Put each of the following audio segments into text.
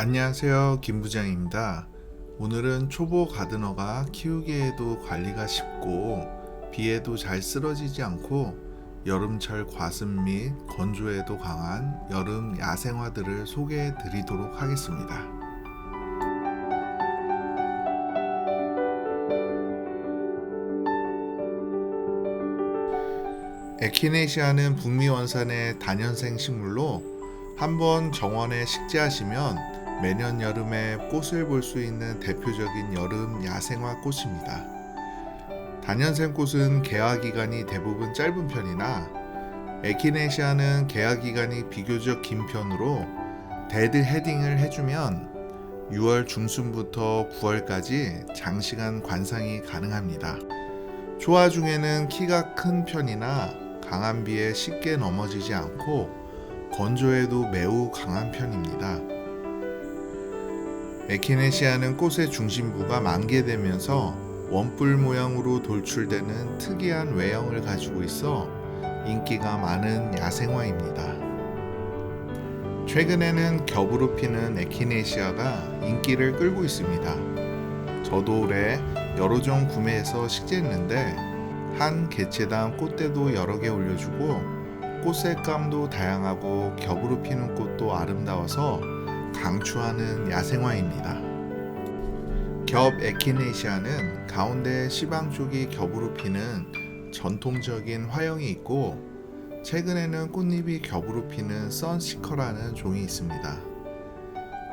안녕하세요. 김 부장입니다. 오늘은 초보 가드너가 키우기에도 관리가 쉽고 비에도 잘 쓰러지지 않고 여름철 과습 및 건조에도 강한 여름 야생화들을 소개해 드리도록 하겠습니다. 에키네시아는 북미 원산의 단연생 식물로 한번 정원에 식재하시면 매년 여름에 꽃을 볼 수 있는 대표적인 여름 야생화 꽃입니다. 단연생 꽃은 개화 기간이 대부분 짧은 편이나 에키네시아는 개화 기간이 비교적 긴 편으로 데드 헤딩을 해주면 6월 중순부터 9월까지 장시간 관상이 가능합니다. 초화 중에는 키가 큰 편이나 강한 비에 쉽게 넘어지지 않고 건조에도 매우 강한 편입니다. 에키네시아는 꽃의 중심부가 만개되면서 원뿔 모양으로 돌출되는 특이한 외형을 가지고 있어 인기가 많은 야생화입니다. 최근에는 겹으로 피는 에키네시아가 인기를 끌고 있습니다. 저도 올해 여러 종 구매해서 식재했는데 한 개체당 꽃대도 여러 개 올려주고 꽃 색감도 다양하고 겹으로 피는 꽃도 아름다워서 강추하는 야생화입니다. 겹 에키네시아는 가운데 시방 쪽이 겹으로 피는 전통적인 화형이 있고 최근에는 꽃잎이 겹으로 피는 선시커라는 종이 있습니다.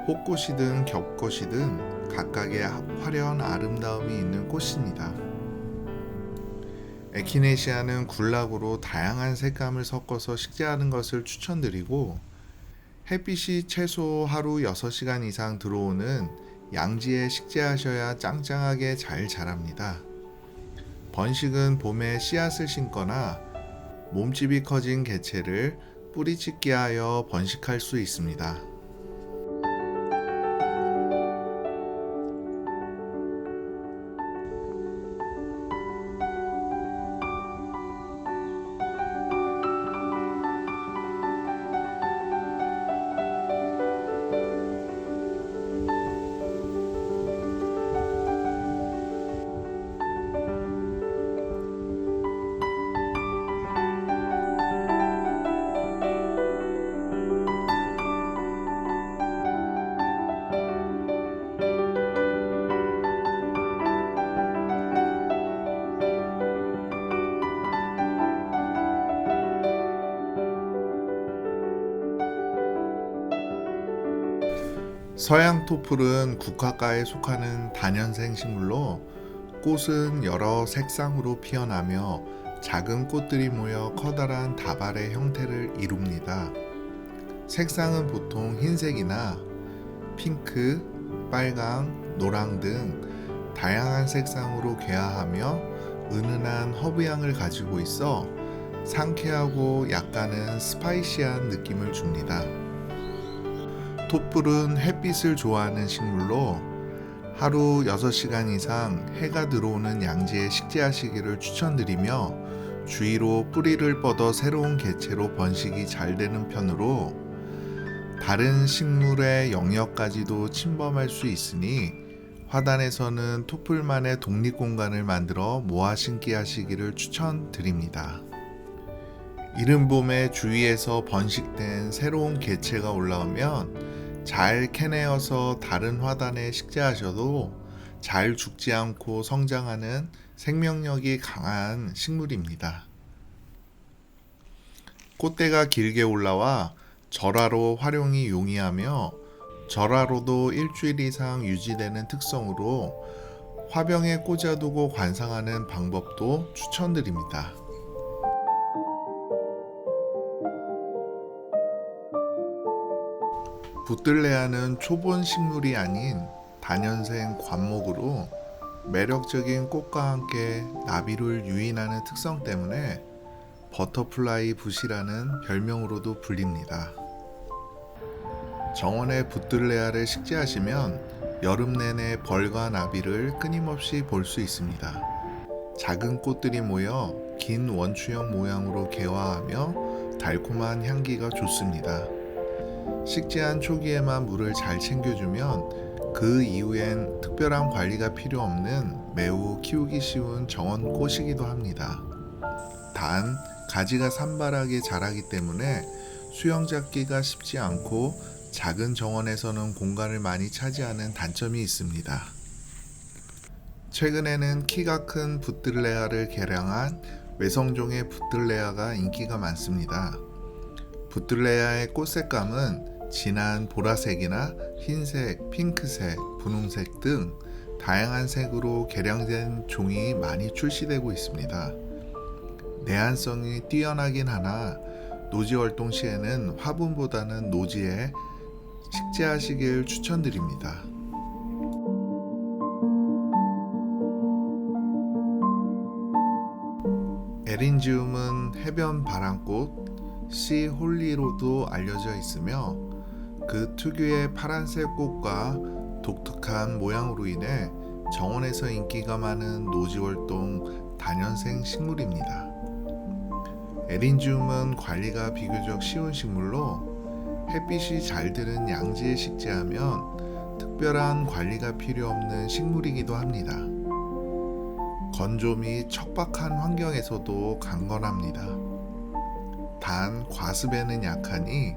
혹꽃이든 겹꽃이든 각각의 화려한 아름다움이 있는 꽃입니다. 에키네시아는 굴락으로 다양한 색감을 섞어서 식재하는 것을 추천드리고 햇빛이 최소 하루 6시간 이상 들어오는 양지에 식재하셔야 짱짱하게 잘 자랍니다. 번식은 봄에 씨앗을 심거나 몸집이 커진 개체를 뿌리찍기 하여 번식할 수 있습니다. 서양 토플은 국화과에 속하는 단연생 식물로 꽃은 여러 색상으로 피어나며 작은 꽃들이 모여 커다란 다발의 형태를 이룹니다. 색상은 보통 흰색이나 핑크, 빨강, 노랑 등 다양한 색상으로 개화하며 은은한 허브향을 가지고 있어 상쾌하고 약간은 스파이시한 느낌을 줍니다. 톱불은 햇빛을 좋아하는 식물로 하루 6시간 이상 해가 들어오는 양지에 식재하시기를 추천드리며 주위로 뿌리를 뻗어 새로운 개체로 번식이 잘 되는 편으로 다른 식물의 영역까지도 침범할 수 있으니 화단에서는 토플만의 독립 공간을 만들어 모아 심기 하시기를 추천드립니다. 이른 봄에 주위에서 번식된 새로운 개체가 올라오면 잘 캐내어서 다른 화단에 식재하셔도 잘 죽지 않고 성장하는 생명력이 강한 식물입니다. 꽃대가 길게 올라와 절화로 활용이 용이하며 절화로도 일주일 이상 유지되는 특성으로 화병에 꽂아두고 관상하는 방법도 추천드립니다. 부들레아는 초본 식물이 아닌 단연생 관목으로 매력적인 꽃과 함께 나비를 유인하는 특성 때문에 버터플라이 붓이라는 별명으로도 불립니다. 정원에 부들레아를 식재하시면 여름 내내 벌과 나비를 끊임없이 볼 수 있습니다. 작은 꽃들이 모여 긴 원추형 모양으로 개화하며 달콤한 향기가 좋습니다. 식재한 초기에만 물을 잘 챙겨주면 그 이후엔 특별한 관리가 필요 없는 매우 키우기 쉬운 정원 꽃이기도 합니다. 단 가지가 산발하게 자라기 때문에 수영 잡기가 쉽지 않고 작은 정원에서는 공간을 많이 차지하는 단점이 있습니다. 최근에는 키가 큰 부들레아를 개량한 외성종의 부들레아가 인기가 많습니다. 부들레아의 꽃 색감은 진한 보라색이나 흰색, 핑크색, 분홍색 등 다양한 색으로 개량된 종이 많이 출시되고 있습니다. 내한성이 뛰어나긴 하나 노지 활동 시에는 화분보다는 노지에 식재하시길 추천드립니다. 에린지움은 해변 바람꽃, 씨 홀리로도 알려져 있으며 그 특유의 파란색 꽃과 독특한 모양으로 인해 정원에서 인기가 많은 노지월동 단연생 식물입니다. 에린지움은 관리가 비교적 쉬운 식물로 햇빛이 잘 드는 양지에 식재하면 특별한 관리가 필요 없는 식물이기도 합니다. 건조 및 척박한 환경에서도 강건합니다. 단 과습에는 약하니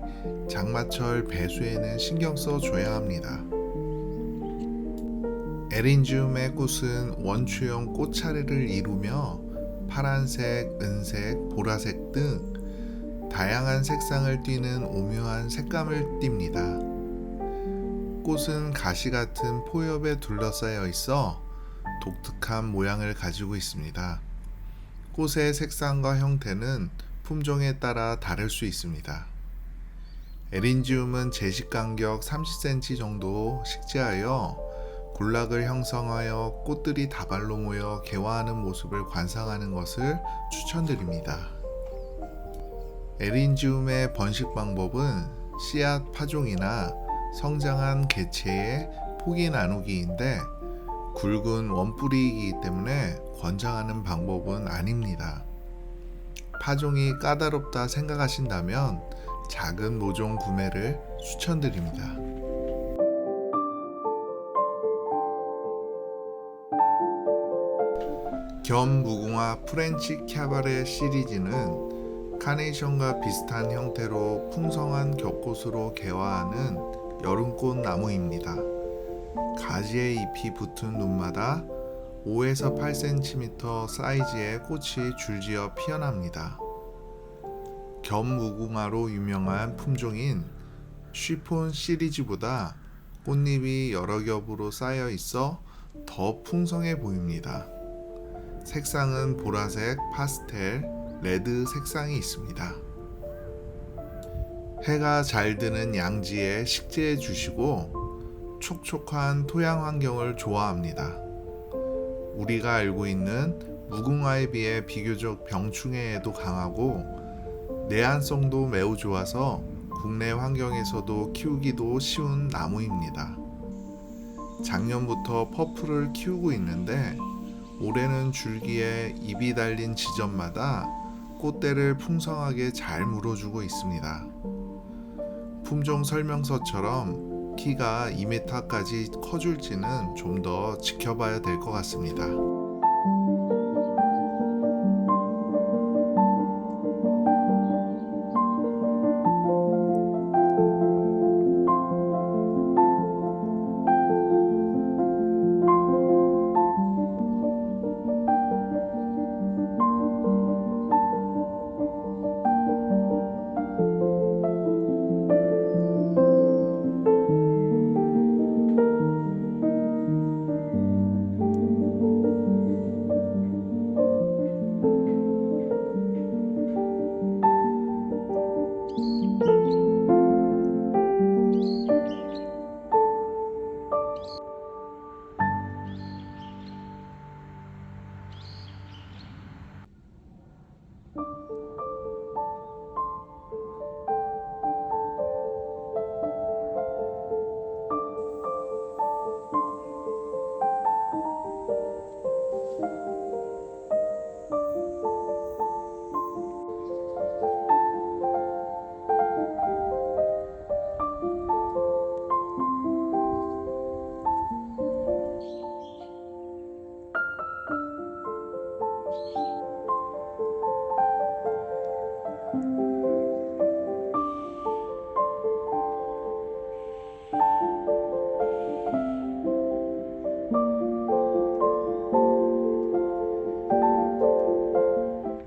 장마철 배수에는 신경 써 줘야 합니다. 에린지움의 꽃은 원추형 꽃차례를 이루며 파란색, 은색, 보라색 등 다양한 색상을 띠는 오묘한 색감을 띱니다. 꽃은 가시 같은 포엽에 둘러싸여 있어 독특한 모양을 가지고 있습니다. 꽃의 색상과 형태는 품종에 따라 다를 수 있습니다. 에린지움은 제식 간격 30cm 정도 식재하여 군락을 형성하여 꽃들이 다발로 모여 개화하는 모습을 관상하는 것을 추천드립니다. 에린지움의 번식 방법은 씨앗 파종이나 성장한 개체의 포기 나누기인데 굵은 원뿌리이기 때문에 권장하는 방법은 아닙니다. 파종이 까다롭다 생각하신다면 작은 모종 구매를 추천드립니다. 겸 무궁화 프렌치 캬바레 시리즈는 카네이션과 비슷한 형태로 풍성한 격꽃으로 개화하는 여름꽃 나무입니다. 가지에 잎이 붙은 눈마다 5에서 8cm 사이즈의 꽃이 줄지어 피어납니다. 겸 무궁화로 유명한 품종인 쉬폰 시리즈보다 꽃잎이 여러 겹으로 쌓여 있어 더 풍성해 보입니다. 색상은 보라색, 파스텔, 레드 색상이 있습니다. 해가 잘 드는 양지에 식재해 주시고 촉촉한 토양 환경을 좋아합니다. 우리가 알고 있는 무궁화에 비해 비교적 병충해에도 강하고 내한성도 매우 좋아서 국내 환경에서도 키우기도 쉬운 나무입니다. 작년부터 퍼플을 키우고 있는데 올해는 줄기에 잎이 달린 지점마다 꽃대를 풍성하게 잘 물어주고 있습니다. 품종 설명서처럼 키가 2m까지 커줄지는 좀 더 지켜봐야 될 것 같습니다.